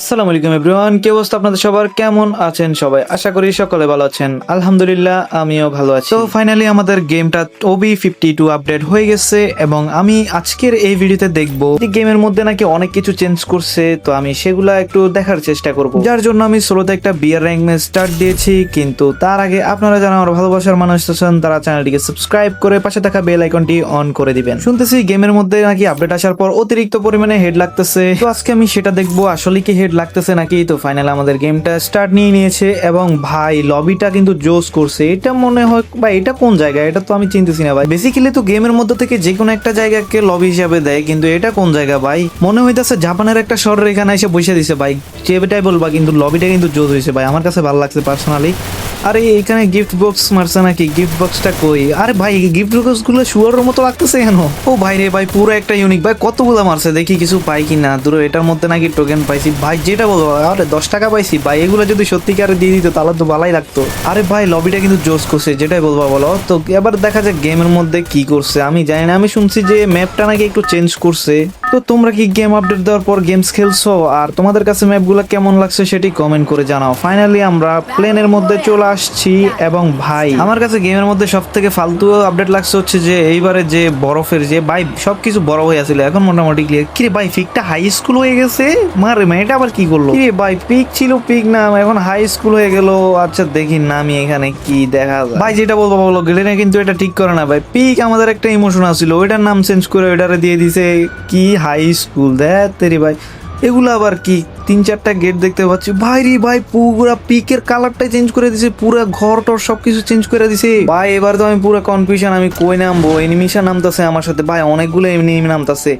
আসসালামু আলাইকুম এভরিওয়ান, কি অবস্থা আপনাদের সবার? কেমন আছেন সবাই? আশা করি সকলে ভালো আছেন। আলহামদুলিল্লাহ, আমিও ভালো আছি। তো ফাইনালি আমাদের গেমটা ওবি ফিফটি টু আপডেট হয়ে গেছে এবং আমি আজকের এই ভিডিওতে দেখব গেমের মধ্যে নাকি অনেক কিছু চেঞ্জ করছে, তো আমি সেগুলা একটু দেখার চেষ্টা করব। যার জন্য আমি সোলোতে একটা বিয়ার র্যাঙ্ক ম্যাচ স্টার্ট দিয়েছি, কিন্তু তার আগে আপনারা যারা আমার ভালোবাসার মানুষ আছেন, তারা চ্যানেলটিকে সাবস্ক্রাইব করে পাশে থাকা বেল আইকনটি অন করে দিবেন। শুনতেছি গেমের মধ্যে নাকি আপডেট আসার পর অতিরিক্ত পরিমাণে হেড লাগতেছে, তো আজকে আমি সেটা দেখব, আসলে কি হেড লাগতেছে নাকি? তো ফাইনাল আমাদের গেমটা স্টার্ট নিয়ে নিয়েছে এবং ভাই লবিটা কিন্তু জোস করছে। এটা মনে হয় বা এটা কোন জায়গা? এটা তো আমি চিনতেছি না ভাই। বেসিক্যালি তো গেমের মধ্যে থেকে যে কোনো একটা জায়গাকে লবি হিসাবে দেয়, কিন্তু এটা কোন জায়গা ভাই? মনে হইতেছে জাপানের একটা শহরের এখানে এসে বসে দিছে ভাই। যেটাই বলবা, কিন্তু লবিটা কিন্তু জোস হয়েছে ভাই। আমার কাছে ভালো লাগছে পার্সোনালি আরে, এখানে গিফট বক্স মারছে নাকি? গিফট বক্সটা কই? আরে ভাই গিফট বক্সগুলো শুয়ারের মতো লাগতেছে কেন? ও ভাই রে ভাই, পুরো একটা ইউনিক ভাই, কতগুলো মারছে? দেখি কিছু পাই কি না দূরে, এটার মধ্যে নাকি টোকেন পাইছি। ভাই, যেটা বলব আরে, দশ টাকা পাইছি। ভাই, এগুলো যদি সত্যিকারে দিয়ে দিত, তাহলে তো ভালোই লাগতো। আরে ভাই লবিটা কিন্তু জোস করছে, যেটাই বলব বলো। তো এবার দেখা যাক গেমের মধ্যে কি করছে। আমি জানি না, আমি শুনছি যে ম্যাপটা নাকি একটু চেঞ্জ করছে। তো তোমরা কি গেম আপডেট দেওয়ার পর গেমস খেলছো? আর তোমাদের কাছে ম্যাপগুলো কেমন লাগছে সেটি কমেন্ট করে জানাও। ফাইনালি আমরা প্লেনের মধ্যে চলে আসছি এবং ভাই, আমার কাছে গেমের মধ্যে সব থেকে ফালতু আপডেট লাগছে হচ্ছে যে, এইবারে যে বরফের যে ভাই সবকিছু বড় হয়ে আছিল এখন মোটামুটি ক্লিয়ার কিরে ভাই পিকটা হাই স্কুল হয়ে গেছে? মারে মা এটা আবার কি করল? কিরে ভাই পিক ছিল পিক না, এখন হাই স্কুল হয়ে গেল। আচ্ছা দেখি না আমি এখানে কি দেখা যায়। ভাই, যেটা বলব, বলো গেলে না কিন্তু এটা ঠিক করে না ভাই। পিক আমাদের একটা ইমোশন আছিল, ওইটার নাম চেঞ্জ করে ওইটারে দিয়ে দিছে, কি হাই স্কুল দেখ তেরি ভাই এগুলো আবার কি? তিন চারটা গেট দেখতে পাচ্ছি। ভাই রে ভাই, পুরা পিকের কালারটাই চেঞ্জ করে দিছে, পুরো ঘর টর সবকিছু চেঞ্জ করে দিছে। ভাই, এবার তো আমি পুরো কনফিউশন আমি কই নামবো? এনিমিশন নামতাছে আমার সাথে। ভাই, অনেকগুলো এনিমি নামতাছে।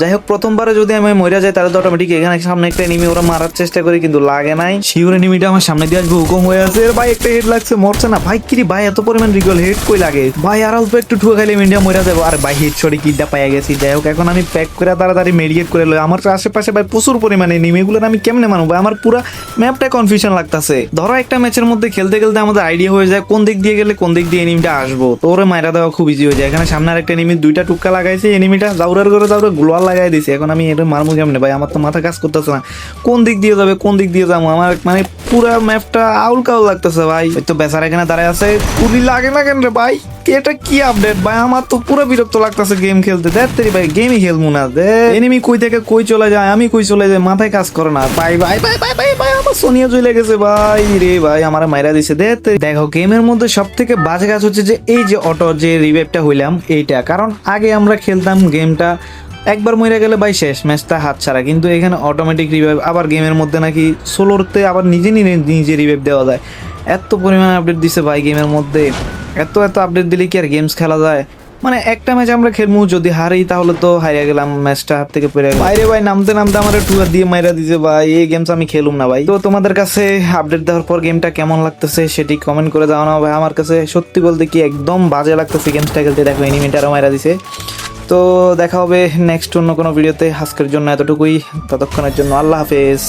যাই হোক, প্রথমবারে যদি আমি মরে যাই, তাহলে তো অটোমেটিক এখানে সামনে একটা এনিমি ওরা মারার চেষ্টা করি, কিন্তু লাগে নাই। শিওর এনিমিটা আমার সামনে দিয়ে আসবে, হুকুম হয়ে আছে। ভাই, একটা হেড লাগছে, মরছে না। ভাই, কিরি ভাই, এত পরিমাণ রিগল হেড কই লাগে? ভাই, আর অল্প একটু ঠুয়ে খাইলে ইন্ডিয়া মরে যাব। আর ভাই হেড সরি কিডটা পাইয়া গেছি। যাই হোক, এখন আমি প্যাক করে তাড়াতাড়ি মেডিকেট করে লই। আমার আশেপাশে ভাই প্রচুর পরিমাণে এনিমি এগুলো আমি কেমনে মানবো? আমার পুরো ম্যাপটা কনফিউশন লাগতাছে। ধরো একটা ম্যাচের মধ্যে খেলতে খেলতে আমাদের আইডিয়া হয়ে যায়, কোন দিক দিয়ে গেলে কোন দিক দিয়ে এনিমিটা আসব। তো ওরে মাইরা দেওয়া খুব ইজি হয়ে যায়। এখানে সামনে আরেকটা এনিমি দুইটা টুক্কা লাগাইছে এনিমিটা জাউরার করে জাউরা গ্লোয়ার লাগাই দিছে। এখন আমি এটা মারমু কেমনে? ভাই, আমার তো মাথা কাজ করতেছে না। কোন দিক দিয়ে যাবে, কোন দিক দিয়ে যাব? আমার মানে পুরা ম্যাপটা আউল কাউল লাগতেছে, ভাই। ওই তো বেচার এখানে দাঁড়ায় আছে। গুলি লাগে না কেন রে ভাই? এটা কি আপডেট ভাই, আমার তো পুরো বিরক্ত লাগতেছে গেম খেলতে। দেখ ভাই গেমই খেলব না। দে এনিমি কই থেকে কই চলে যায়, আমি কই চলে যাই, মাথায় কাজ করে না। ভাই ভাই ভাই ভাই ভাই ভাই আমার সোনিয়া চলে গেছে ভাই রে ভাই আমার মাইরা দিছে। দে দেখো, গেমের মধ্যে সব থেকে বাজে কাজ হচ্ছে যে, এই যে অটো, যে রিভাইভটা হইলাম, এইটা। কারণ আগে আমরা খেলতাম গেমটা, একবার মরে গেলে ভাই শেষ, ম্যাচটা হাত ছাড়া। কিন্তু এখানে অটোমেটিক রিভাইভ আবার গেমের মধ্যে নাকি সোলোরতে আবার নিজে নিজে রিভাইভ দেওয়া যায়। এত পরিমাণে আপডেট দিছে, ভাই, গেমের মধ্যে। এত এত আপডেট দিলে কি আর গেমস খেলা যায়? মানে একটা ম্যাচ আমরা খেলব যদি হারি তাহলে তো হারিয়ে গেলাম ম্যাচটা হাত থেকে পেরে বাইরে ভাই, নামতে নামতে আমার টুয়ার দিয়ে মাইরা দিছে ভাই, এই গেমস আমি খেলুম না ভাই। তো তোমাদের কাছে আপডেট দেওয়ার পর গেমটা কেমন লাগতেছে সেটি কমেন্ট করে না ভাই। আমার কাছে সত্যি বলতে কি একদম বাজে লাগতেছে গেমসটা খেলতে। দেখো এনিমিটারও মাইরা দিছে। তো দেখা হবে নেক্সট অন্য কোনো ভিডিওতে আজকের জন্য এতটুকুই। ততক্ষণের জন্য আল্লাহ হাফেজ।